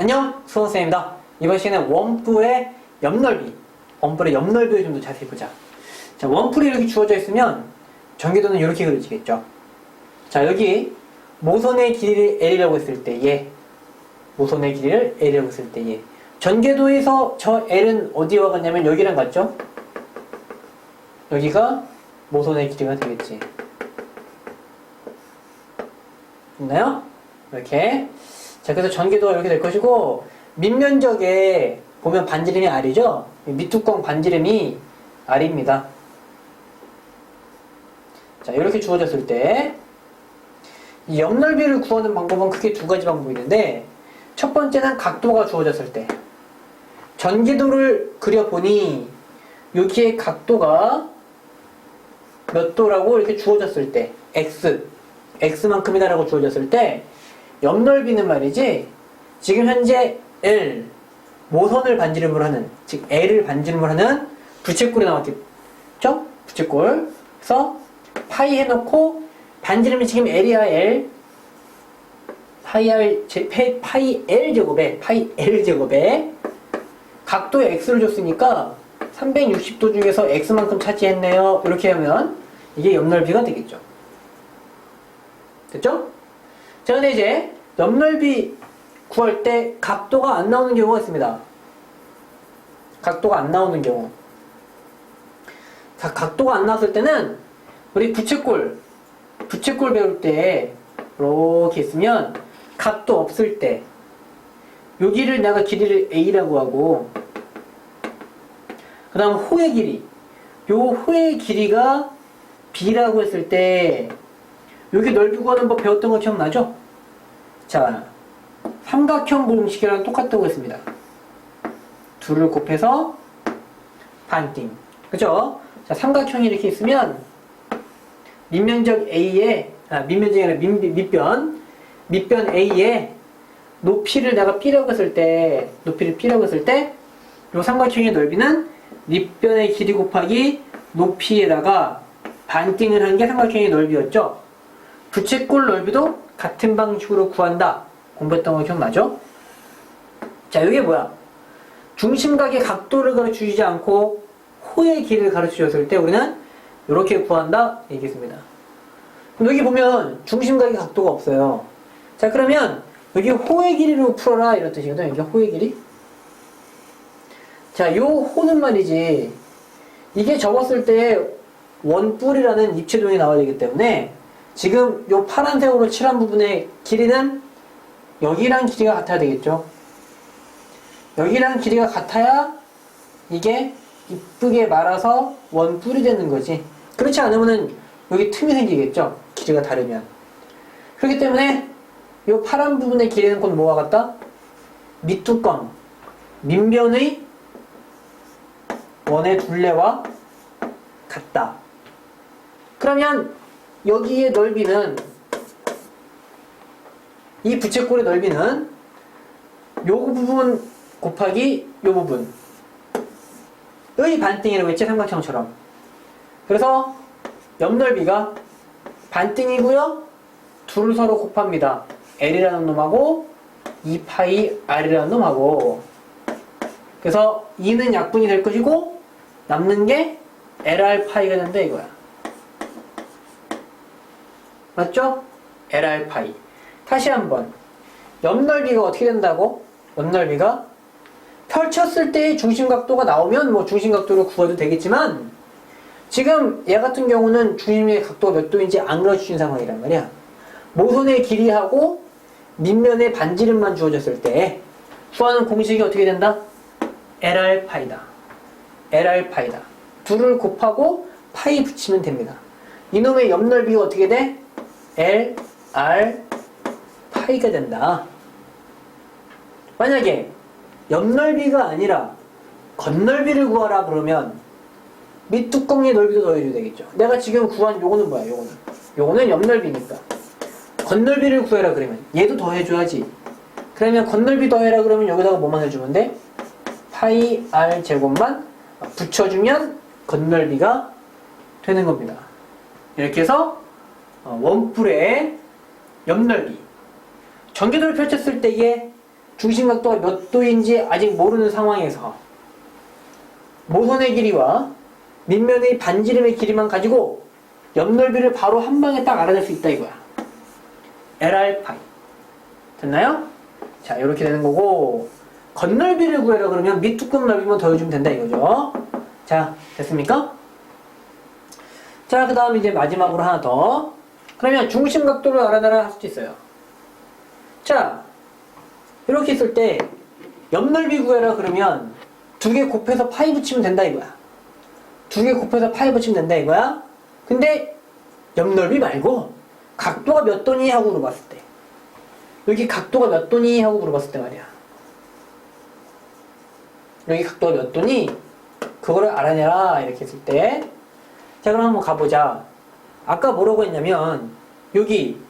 안녕 수원쌤입니다. 이번 시간에 원뿔의 옆넓이 원뿔의 옆넓이를 좀 더 자세히 보자. 자 원뿔이 이렇게 주어져 있으면 전기도는 이렇게 그려지겠죠. 자 여기 모선의 길이를 L이라고 했을 때얘 모선의 길이를 L이라고 했을 때얘 전개도에서 저 L은 어디와 같냐면 여기랑 같죠? 여기가 모선의 길이가 되겠지. 있나요? 이렇게 자 그래서 전개도가 이렇게 될 것이고 밑면적에 보면 반지름이 R이죠? 밑뚜껑 반지름이 R입니다 자 이렇게 주어졌을 때 이 옆넓이를 구하는 방법은 크게 두 가지 방법이 있는데 첫 번째는 각도가 주어졌을 때 전기도를 그려보니 여기에 각도가 몇 도라고 이렇게 주어졌을 때 x x만큼이다라고 주어졌을 때 옆넓이는 말이지 지금 현재 L 모선을 반지름으로 하는 즉 L을 반지름으로 하는 부채꼴이 나왔겠죠? 부채꼴. 그래서 파이 해놓고 반지름이 지금 L이야 L. 파이 R 제- 페- 파이 L 제곱에 파이 L 제곱에 각도에 X를 줬으니까 360도 중에서 X만큼 차지했네요. 이렇게 하면 이게 옆넓이가 되겠죠. 됐죠? 자, 근데 이제 옆넓이 구할 때 각도가 안 나오는 경우가 있습니다. 각도가 안 나오는 경우. 자, 각도가 안 나왔을 때는 우리 부채꼴, 부채꼴 배울 때 이렇게 있으면 각도 없을 때 여기를 내가 길이를 A라고 하고 그 다음 호의 길이 요 호의 길이가 B라고 했을 때 여기 넓이 구하는 법 배웠던 거 기억나죠? 자, 삼각형 공식이랑 똑같다고 했습니다. 둘을 곱해서 반띵. 그죠? 자, 삼각형이 이렇게 있으면 밑면적 A에, 아, 밑면적이 아니라 밑, 밑변, 밑변 A에 높이를 내가 B라고 했을 때, 높이를 B라고 했을 때, 요 삼각형의 넓이는 밑변의 길이 곱하기 높이에다가 반띵을 한 게 삼각형의 넓이였죠? 부채꼴 넓이도 같은 방식으로 구한다. 공부했던 거 기억나죠? 자, 이게 뭐야? 중심각의 각도를 가르쳐 주지 않고 호의 길이를 가르쳐 줬을 때 우리는 이렇게 구한다. 얘기했습니다. 그럼 여기 보면 중심각의 각도가 없어요. 자, 그러면 여기 호의 길이로 풀어라. 이런 뜻이거든요. 여기 호의 길이. 자, 요 호는 말이지. 이게 적었을 때 원뿔이라는 입체동이 나와야 되기 때문에 지금 요 파란색으로 칠한 부분의 길이는 여기랑 길이가 같아야 되겠죠. 여기랑 길이가 같아야 이게 이쁘게 말아서 원 뿔이 되는 거지. 그렇지 않으면은 여기 틈이 생기겠죠. 길이가 다르면. 그렇기 때문에 요 파란 부분의 길이는 곧 뭐와 같다? 밑뚜껑, 밑면의 원의 둘레와 같다. 그러면 여기의 넓이는 이 부채꼴의 넓이는 요 부분 곱하기 요 부분 의 반띵이라고 했지 삼각형처럼. 그래서 옆넓이가 반띵이고요. 둘을 서로 곱합니다. L이라는 놈하고 2파이 R이라는 놈하고. 그래서 2는 약분이 될 것이고 남는 게 LR 파이가 된다 이거야 맞죠? LR 파이. 다시 한번. 옆넓이가 어떻게 된다고? 옆넓이가 펼쳤을 때의 중심각도가 나오면 뭐 중심각도를 구해도 되겠지만 지금 얘 같은 경우는 중심의 각도가 몇 도인지 안 그려주신 상황이란 말이야. 모선의 길이하고 밑면의 반지름만 주어졌을 때 구하는 공식이 어떻게 된다? LR 파이다. LR 파이다. 둘을 곱하고 파이 붙이면 됩니다. 이놈의 옆넓이가 어떻게 돼? L, R, 파이가 된다. 만약에 옆넓이가 아니라 겉넓이를 구하라 그러면 밑뚜껑의 넓이도 더해줘야 되겠죠. 내가 지금 구한 요거는 뭐야, 요거는. 요거는 옆넓이니까. 겉넓이를 구해라 그러면 얘도 더해줘야지. 그러면 겉넓이 더해라 그러면 여기다가 뭐만 해주면 돼? 파이 R 제곱만 붙여주면 겉넓이가 되는 겁니다. 이렇게 해서 어, 원뿔의 옆넓이 전개도를 펼쳤을 때의 중심 각도가 몇 도인지 아직 모르는 상황에서 모선의 길이와 밑면의 반지름의 길이만 가지고 옆넓이를 바로 한 방에 딱 알아낼 수 있다 이거야. LR 파이. 됐나요? 자, 이렇게 되는 거고 겉넓이를 구해라 그러면 밑두꺼운 넓이만 더해주면 된다 이거죠. 자, 됐습니까? 자, 그 다음 이제 마지막으로 하나 더. 그러면 중심 각도를 알아내라 할 수도 있어요. 자, 이렇게 있을 때 옆넓이 구해라 그러면 두 개 곱해서 파이 붙이면 된다 이거야. 두 개 곱해서 파이 붙이면 된다 이거야. 근데 옆넓이 말고 각도가 몇 도니 하고 물어봤을 때 여기 각도가 몇 도니 하고 물어봤을 때 말이야. 여기 각도가 몇 도니 그거를 알아내라 이렇게 했을 때 자 그럼 한번 가보자. 아까 뭐라고 했냐면 여기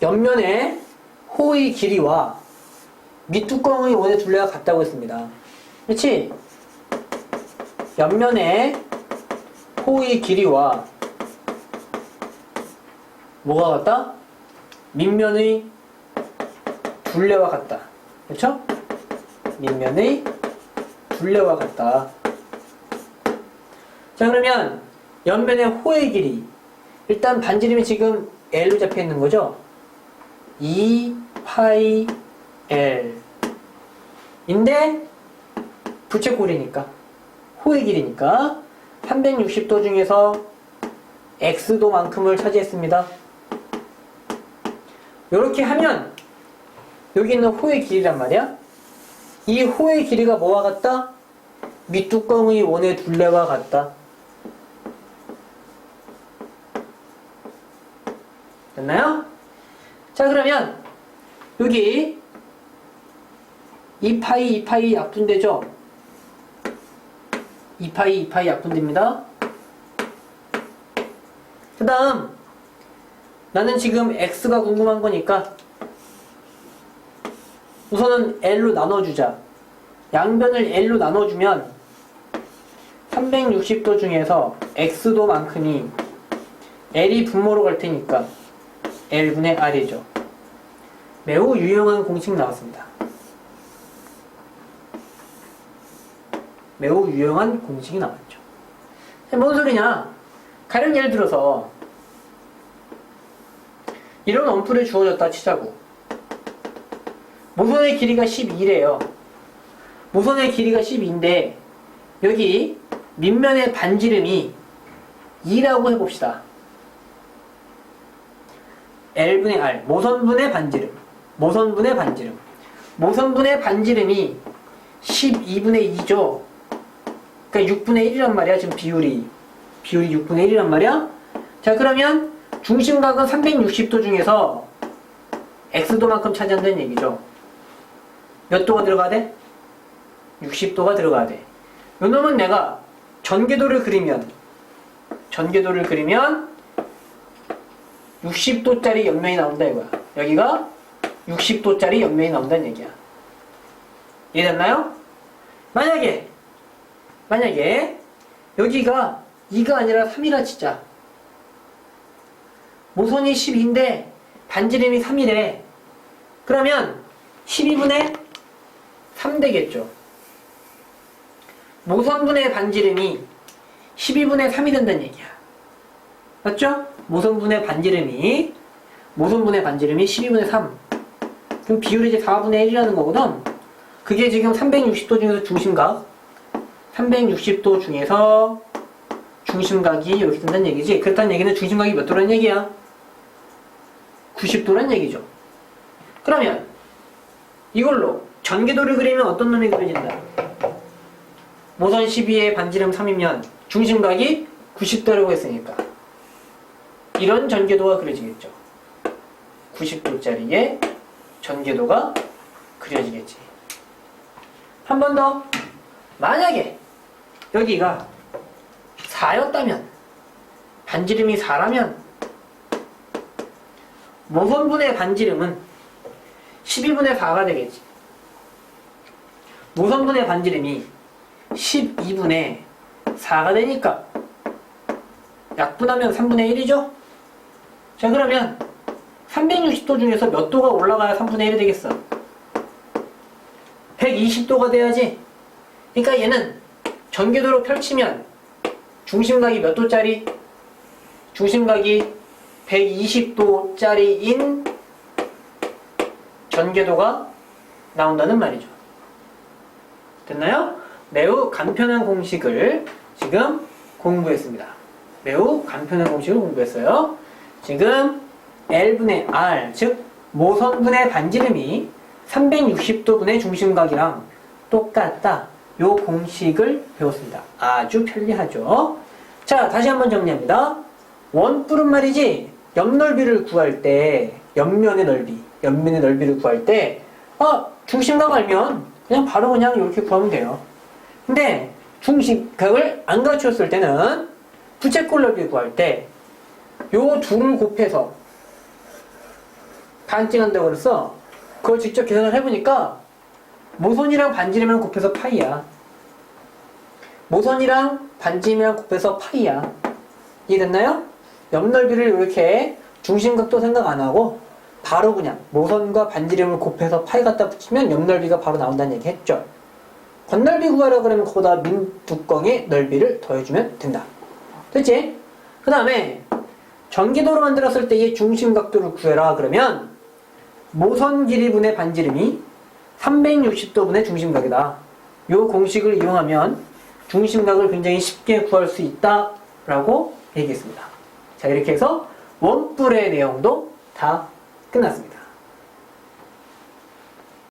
옆면의 호의 길이와 밑뚜껑의 원의 둘레가 같다고 했습니다. 그렇지? 옆면의 호의 길이와 뭐가 같다? 밑면의 둘레와 같다. 그렇죠? 밑면의 둘레와 같다. 자 그러면 옆면의 호의 길이 일단 반지름이 지금 L로 잡혀 있는 거죠? 2 파이 L 인데 부채꼴이니까 호의 길이니까 360도 중에서 X도만큼을 차지했습니다. 이렇게 하면 여기 있는 호의 길이란 말이야. 이 호의 길이가 뭐와 같다? 밑뚜껑의 원의 둘레와 같다. 됐나요? 자 그러면 여기 2파이 2파이 약분되죠? 2파이 2파이 약분됩니다. 그 다음 나는 지금 x가 궁금한 거니까 우선은 l로 나눠주자. 양변을 l로 나눠주면 360도 중에서 x도만큼이 l이 분모로 갈 테니까 l분의 r이죠. 매우 유용한 공식 나왔습니다. 매우 유용한 공식이 나왔죠. 뭔 소리냐? 가령 예를 들어서 이런 원뿔이 주어졌다 치자고. 모선의 길이가 12래요. 모선의 길이가 12인데 여기 밑면의 반지름이 2라고 해봅시다. L분의 R, 모선분의 반지름. 모선분의 반지름. 모선분의 반지름이 12분의 2죠. 그러니까 6분의 1이란 말이야, 지금 비율이. 비율이 6분의 1이란 말이야. 자, 그러면 중심각은 360도 중에서 x도만큼 차지한다는 얘기죠. 몇 도가 들어가야 돼? 60도가 들어가야 돼. 요 놈은 내가 전개도를 그리면 전개도를 그리면 60도짜리 옆면이 나온다 이거야. 여기가 60도짜리 옆면이 나온다는 얘기야. 이해됐나요? 만약에 만약에 여기가 2가 아니라 3이라 치자. 모선이 12인데 반지름이 3이래. 그러면 12분의 3 되겠죠. 모선분의 반지름이 12분의 3이 된다는 얘기야. 맞죠? 모선분의 반지름이 모선분의 반지름이 12분의 3. 그럼 비율이 이제 4분의 1이라는 거거든. 그게 지금 360도 중에서 중심각. 360도 중에서 중심각이 이렇게 된다는 얘기지. 그렇다는 얘기는 중심각이 몇 도라는 얘기야? 90도란 얘기죠. 그러면 이걸로 전개도를 그리면 어떤 놈이 그려진다? 모선 12의 반지름 3이면 중심각이 90도라고 했으니까 이런 전개도가 그려지겠죠. 90도짜리의 전개도가 그려지겠지. 한 번 더. 만약에 여기가 4였다면 반지름이 4라면 모선분의 반지름은 12분의 4가 되겠지. 모선분의 반지름이 12분의 4가 되니까 약분하면 3분의 1이죠? 자 그러면 360도 중에서 몇 도가 올라가야 3분의 1이 되겠어? 120도가 돼야지. 그러니까 얘는 전개도로 펼치면 중심각이 몇 도짜리? 중심각이 120도짜리인 전개도가 나온다는 말이죠. 됐나요? 매우 간편한 공식을 지금 공부했습니다. 매우 간편한 공식을 공부했어요. 지금 L분의 R, 즉 모선분의 반지름이 360도분의 중심각이랑 똑같다. 요 공식을 배웠습니다. 아주 편리하죠. 자, 다시 한번 정리합니다. 원뿔은 말이지 옆넓이를 구할 때 옆면의 넓이, 옆면의 넓이를 구할 때 아, 중심각 알면 그냥 바로 그냥 이렇게 구하면 돼요. 근데 중심각을 안 갖추었을 때는 부채꼴 넓이 구할 때 요 둘을 곱해서 반증한다고 그랬어. 그걸 직접 계산을 해보니까 모선이랑 반지름이랑 곱해서 파이야. 모선이랑 반지름이랑 곱해서 파이야. 이해됐나요? 옆넓이를 이렇게 중심각도 생각 안 하고 바로 그냥 모선과 반지름을 곱해서 파이 갖다 붙이면 옆넓이가 바로 나온다는 얘기 했죠. 건넓이 구하라 그러면 그보다 민두꺼의 넓이를 더해주면 된다. 됐지? 그 다음에 전기도로 만들었을 때의 중심각도를 구해라 그러면 모선 길이분의 반지름이 360도분의 중심각이다. 이 공식을 이용하면 중심각을 굉장히 쉽게 구할 수 있다라고 얘기했습니다. 자 이렇게 해서 원뿔의 내용도 다 끝났습니다.